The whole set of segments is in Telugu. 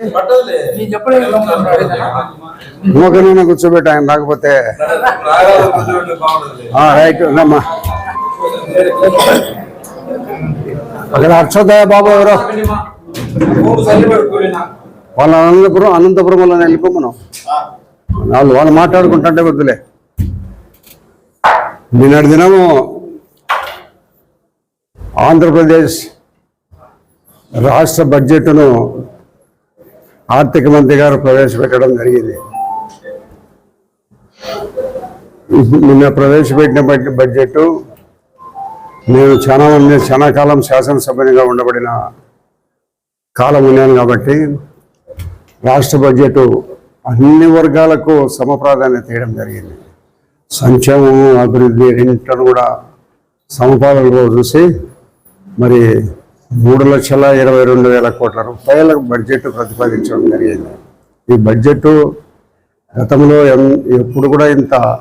నేను చెప్పలేదు ఆయన రాకపోతే. రైట్ రమ్మా అక్కడ అర్చోదయ బాబు ఎవరు? వాళ్ళ అనంతపురం అనంతపురం వల్ల వెళ్ళిపోమను. వాళ్ళు వాళ్ళు మాట్లాడుకుంటుంటే వద్దులే. నిన్నటి దినము ఆంధ్రప్రదేశ్ రాష్ట్ర బడ్జెట్ను ఆర్థిక మంత్రి గారు ప్రవేశపెట్టడం జరిగింది. నిన్న ప్రవేశపెట్టిన బడ్జెట్ నేను చాలా మంది చాలా కాలం శాసనసభ్యునిగా ఉండబడిన కాలం ఉన్నాను కాబట్టి రాష్ట్ర బడ్జెట్ అన్ని వర్గాలకు సమప్రాధాన్యత ఇవ్వడం జరిగింది. సంక్షేమము అభివృద్ధి రెండింటిని కూడా సమపాలనలో చూసి మరి మూడు లక్షల ఇరవై రెండు వేల కోట్ల రూపాయల బడ్జెట్ ప్రతిపాదించడం జరిగింది. ఈ బడ్జెట్ గతంలో ఎం- ఎప్పుడు కూడా ఇంత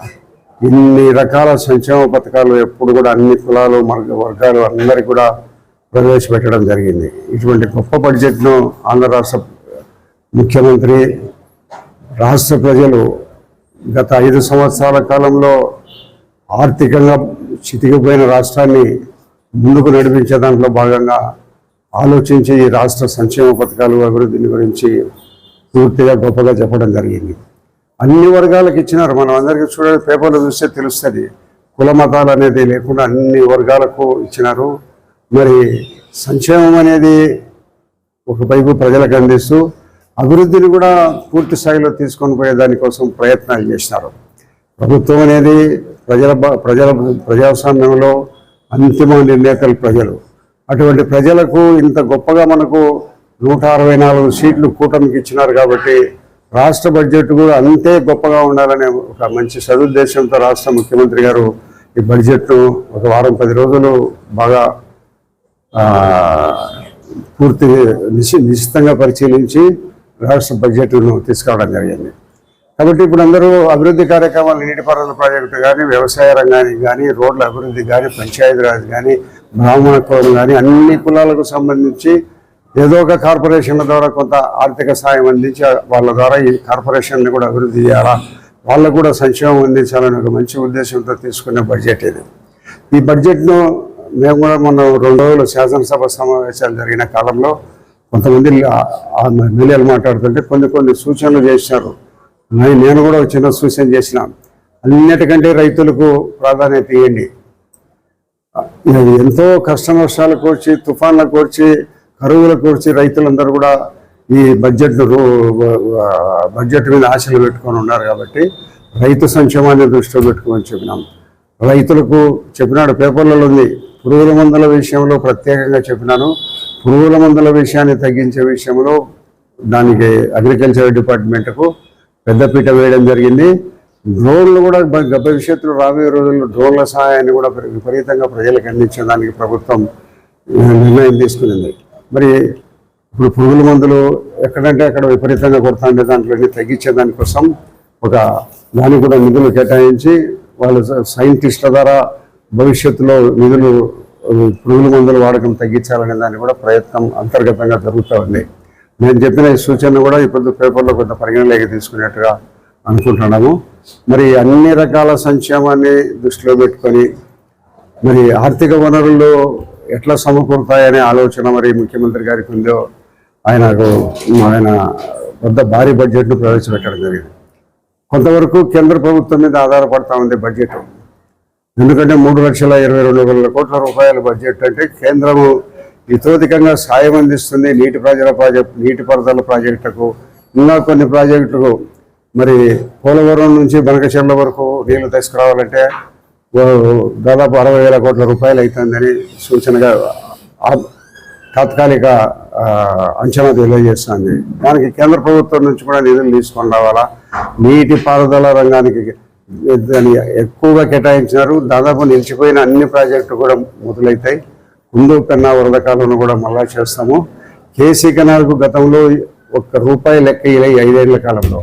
ఇన్ని రకాల సంక్షేమ పథకాలు ఎప్పుడు కూడా అన్ని కులాలు మార్గ వర్గాలు అందరికీ కూడా ప్రవేశపెట్టడం జరిగింది. ఇటువంటి గొప్ప బడ్జెట్ను ఆంధ్ర రాష్ట్ర ముఖ్యమంత్రి రాష్ట్ర ప్రజలు గత ఐదు సంవత్సరాల కాలంలో ఆర్థికంగా చితికిపోయిన రాష్ట్రాన్ని ముందుకు నడిపించే దాంట్లో భాగంగా ఆలోచించి ఈ రాష్ట్ర సంక్షేమ పథకాలు అభివృద్ధిని గురించి పూర్తిగా గొప్పగా చెప్పడం జరిగింది. అన్ని వర్గాలకు ఇచ్చినారు. మనం అందరికీ చూడండి పేపర్లు చూస్తే తెలుస్తుంది. కుల మతాలు అనేది లేకుండా అన్ని వర్గాలకు ఇచ్చినారు. మరి సంక్షేమం అనేది ఒకవైపు ప్రజలకు అందిస్తూ అభివృద్ధిని కూడా పూర్తి స్థాయిలో తీసుకొని పోయే దానికోసం ప్రయత్నాలు చేసినారు. ప్రభుత్వం అనేది ప్రజల ప్రజల ప్రజాస్వామ్యంలో అంతిమ నిర్ణేతలు ప్రజలు. అటువంటి ప్రజలకు ఇంత గొప్పగా మనకు నూట అరవై నాలుగు సీట్లు కూటమికి ఇచ్చినారు కాబట్టి రాష్ట్ర బడ్జెట్ కూడా అంతే గొప్పగా ఉండాలనే ఒక మంచి సదుద్దేశంతో రాష్ట్ర ముఖ్యమంత్రి గారు ఈ బడ్జెట్ను ఒక వారం పది రోజులు బాగా పూర్తి నిశి నిశ్చితంగా పరిశీలించి రాష్ట్ర బడ్జెట్ను తీసుకురావడం జరిగింది. కాబట్టి ఇప్పుడు అందరూ అభివృద్ధి కార్యక్రమాలు నీటిపారుదల ప్రాజెక్టు కానీ వ్యవసాయ రంగానికి కానీ రోడ్ల అభివృద్ధి కానీ పంచాయతీరాజ్ కానీ బ్రాహ్మణ కులం కానీ అన్ని కులాలకు సంబంధించి ఏదో ఒక కార్పొరేషన్ల ద్వారా కొంత ఆర్థిక సాయం అందించి వాళ్ళ ద్వారా ఈ కార్పొరేషన్ని కూడా అభివృద్ధి చేయాలా? వాళ్ళకు కూడా సంక్షేమం అందించాలని ఒక మంచి ఉద్దేశంతో తీసుకున్న బడ్జెట్ ఇది. ఈ బడ్జెట్ను మేము కూడా మొన్న రెండు రోజులు శాసనసభ సమావేశాలు జరిగిన కాలంలో కొంతమంది ఎమ్మెల్యేలు మాట్లాడుతుంటే కొన్ని కొన్ని సూచనలు చేశారు. నేను కూడా ఒక చిన్న సూచన చేసిన. అన్నిటికంటే రైతులకు ప్రాధాన్యత ఇవ్వండి. ఎంతో కష్ట నష్టాలు కోర్చి తుఫాన్ల కోర్చి కరువులు కోర్చి రైతులందరూ కూడా ఈ బడ్జెట్ బడ్జెట్ మీద ఆశలు పెట్టుకొని ఉన్నారు కాబట్టి రైతు సంక్షేమాన్ని దృష్టిలో పెట్టుకోమని చెప్పినాం. రైతులకు చెప్పినాడు పేపర్లలో ఉంది. పురుగుల మందుల విషయంలో ప్రత్యేకంగా చెప్పినాను. పురుగుల మందుల విషయాన్ని తగ్గించే విషయంలో దానికి అగ్రికల్చర్ డిపార్ట్మెంట్కు పెద్దపీట వేయడం జరిగింది. డ్రోన్లు కూడా భవిష్యత్తులో రాబోయే రోజుల్లో డ్రోన్ల సహాయాన్ని కూడా విపరీతంగా ప్రజలకు అందించడానికి ప్రభుత్వం నిర్ణయం తీసుకునింది. మరి ఇప్పుడు పురుగుల మందులు ఎక్కడంటే అక్కడ విపరీతంగా కొడుతుంటే దాంట్లో తగ్గించే దానికోసం ఒక దానికి కూడా నిధులు కేటాయించి వాళ్ళ స- సైంటిస్టుల ద్వారా భవిష్యత్తులో నిధులు పురుగుల మందుల వాడకం తగ్గించాలనే దాన్ని కూడా ప్రయత్నం అంతర్గతంగా జరుగుతూ ఉంది. నేను చెప్పిన ఈ సూచన కూడా ఇప్పుడు పేపర్లో కొంత పరిగణలోకి తీసుకునేట్టుగా అనుకుంటున్నాము. మరి అన్ని రకాల సంక్షేమాన్ని దృష్టిలో పెట్టుకొని మరి ఆర్థిక వనరులు ఎట్లా సమకూరుతాయనే ఆలోచన మరి ముఖ్యమంత్రి గారికి ఉందో ఆయనకు ఆయన పెద్ద భారీ బడ్జెట్ను ప్రవేశపెట్టడం జరిగింది. కొంతవరకు కేంద్ర ప్రభుత్వం మీద ఆధారపడతా ఉంది బడ్జెట్. ఎందుకంటే మూడు లక్షల ఇరవై రెండు వేల కోట్ల రూపాయల బడ్జెట్ అంటే కేంద్రము ఇతోధికంగా సాయం అందిస్తుంది నీటి ప్రజల ప్రాజెక్ట్ నీటిపారుదల ప్రాజెక్టుకు ఇంకా కొన్ని ప్రాజెక్టులకు మరి పోలవరం నుంచి బనకచెర్ల వరకు నీళ్ళు తీసుకురావాలంటే దాదాపు అరవై వేల కోట్ల రూపాయలు అవుతుందని సూచనగా తాత్కాలిక అంచనా తెలియజేస్తుంది. దానికి కేంద్ర ప్రభుత్వం నుంచి కూడా నిధులు తీసుకొని రావాలా? నీటి పారుదల రంగానికి దాన్ని ఎక్కువగా కేటాయించినారు. దాదాపు నిలిచిపోయిన అన్ని ప్రాజెక్టులు కూడా మొదలవుతాయి ముందు కన్నా వరద కాలంలో కూడా మళ్ళా చేస్తాము. కేసీ కెనాల్కు గతంలో ఒక్క రూపాయి లెక్క ఇలా ఐదేళ్ళ కాలంలో.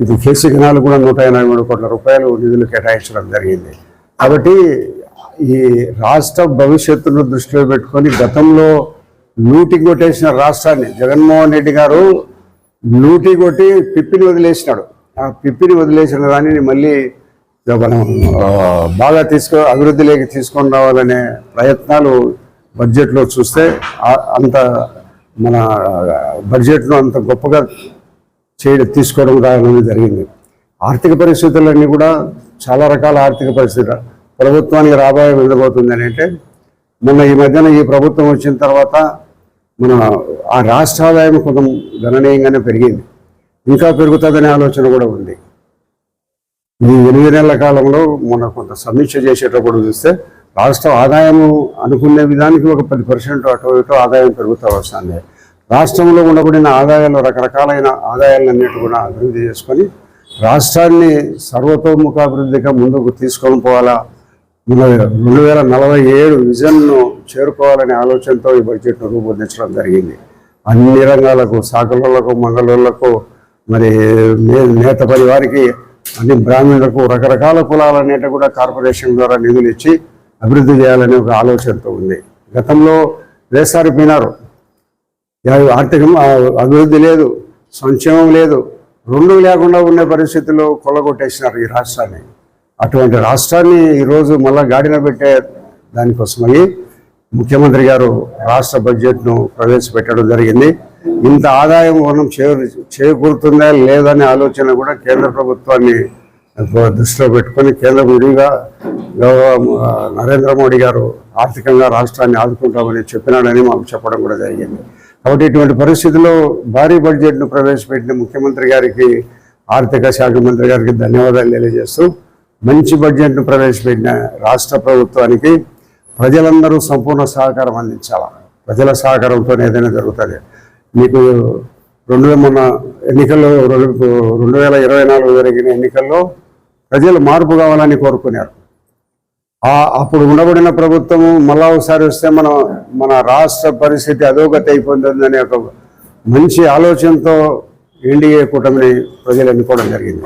ఇది కేసీ కెనాల్ కూడా నూట ఎనభై మూడు కోట్ల రూపాయలు నిధులు కేటాయించడం జరిగింది. కాబట్టి ఈ రాష్ట్ర భవిష్యత్తును దృష్టిలో పెట్టుకొని గతంలో లూటి కొట్టేసిన రాష్ట్రాన్ని జగన్మోహన్ రెడ్డి గారు లూటి కొట్టి పిప్పిని వదిలేసినాడు. ఆ పిప్పిని వదిలేసిన దానిని మళ్ళీ మనం బాగా తీసుకో అభివృద్ధిలోకి తీసుకొని రావాలనే ప్రయత్నాలు బడ్జెట్లో చూస్తే అంత మన బడ్జెట్ను అంత గొప్పగా చేయడం తీసుకోవడం రావడం జరిగింది. ఆర్థిక పరిస్థితులన్నీ కూడా చాలా రకాల ఆర్థిక పరిస్థితులు ప్రభుత్వానికి రాబోయే వెళ్ళబోతుంది అని అంటే మొన్న ఈ మధ్యన ఈ ప్రభుత్వం వచ్చిన తర్వాత మన ఆ రాష్ట్ర ఆదాయం కొంచెం గణనీయంగానే పెరిగింది. ఇంకా పెరుగుతుందనే ఆలోచన కూడా ఉంది. ఈ ఎనిమిది నెలల కాలంలో మొన్న కొంత సమీక్ష చేసేటప్పుడు చూస్తే రాష్ట్ర ఆదాయము అనుకునే విధానికి ఒక పది పర్సెంట్ అటు ఇటు ఆదాయం పెరుగుతూ వస్తుంది. రాష్ట్రంలో ఉండబడిన ఆదాయాలు రకరకాలైన ఆదాయాలన్నిటి కూడా అభివృద్ధి చేసుకొని రాష్ట్రాన్ని సర్వతోముఖాభివృద్ధిగా ముందుకు తీసుకొని పోవాలా? మన రెండు వేల నలభై ఏడు విజన్ను చేరుకోవాలనే ఆలోచనతో ఈ బడ్జెట్ను రూపొందించడం జరిగింది. అన్ని రంగాలకు సాకలకు మంగళూళ్ళకు మరి నే- నేత పని వారికి అన్ని బ్రాహ్మణులకు రకరకాల కులాలన్నిటి కూడా కార్పొరేషన్ ద్వారా నిధులు ఇచ్చి అభివృద్ధి చేయాలనే ఒక ఆలోచనతో ఉంది. గతంలో వేసారిపోయినారు యా- ఆర్థికం అభివృద్ధి లేదు సంక్షేమం లేదు రెండు లేకుండా ఉన్న పరిస్థితుల్లో కొల్లగొట్టేసినారు ఈ రాష్ట్రాన్ని. అటువంటి రాష్ట్రాన్ని ఈరోజు మళ్ళా గాడిన పెట్టే దానికోసమని ముఖ్యమంత్రి గారు రాష్ట్ర బడ్జెట్ను ప్రవేశపెట్టడం జరిగింది. ఇంత ఆదాయం మనం చే చేకూరుతుందా లేదనే ఆలోచన కూడా కేంద్ర ప్రభుత్వాన్ని దృష్టిలో పెట్టుకొని కేంద్ర విడిగా గౌరవ నరేంద్ర మోడీ గారు ఆర్థికంగా రాష్ట్రాన్ని ఆదుకుంటామని చెప్పినాడని మాకు చెప్పడం కూడా జరిగింది. కాబట్టి ఇటువంటి పరిస్థితుల్లో భారీ బడ్జెట్ను ప్రవేశపెట్టిన ముఖ్యమంత్రి గారికి ఆర్థిక శాఖ మంత్రి గారికి ధన్యవాదాలు తెలియజేస్తూ మంచి బడ్జెట్ను ప్రవేశపెట్టిన రాష్ట్ర ప్రభుత్వానికి ప్రజలందరూ సంపూర్ణ సహకారం అందించాలి? ప్రజల సహకారంతో ఏదైనా జరుగుతుంది. మీకు రెండు వేల మొన్న ఎన్నికల్లో రెండు రెండు వేల ఇరవై నాలుగు జరిగిన ఎన్నికల్లో ప్రజలు మార్పు కావాలని కోరుకున్నారు. అప్పుడు ఉండబడిన ప్రభుత్వము మళ్ళా ఒకసారి వస్తే మన మన రాష్ట్ర పరిస్థితి అధోగతి అయిపోతుందనే ఒక మంచి ఆలోచనతో ఎన్డీఏ కూటమిని ప్రజలు ఎన్నుకోవడం జరిగింది.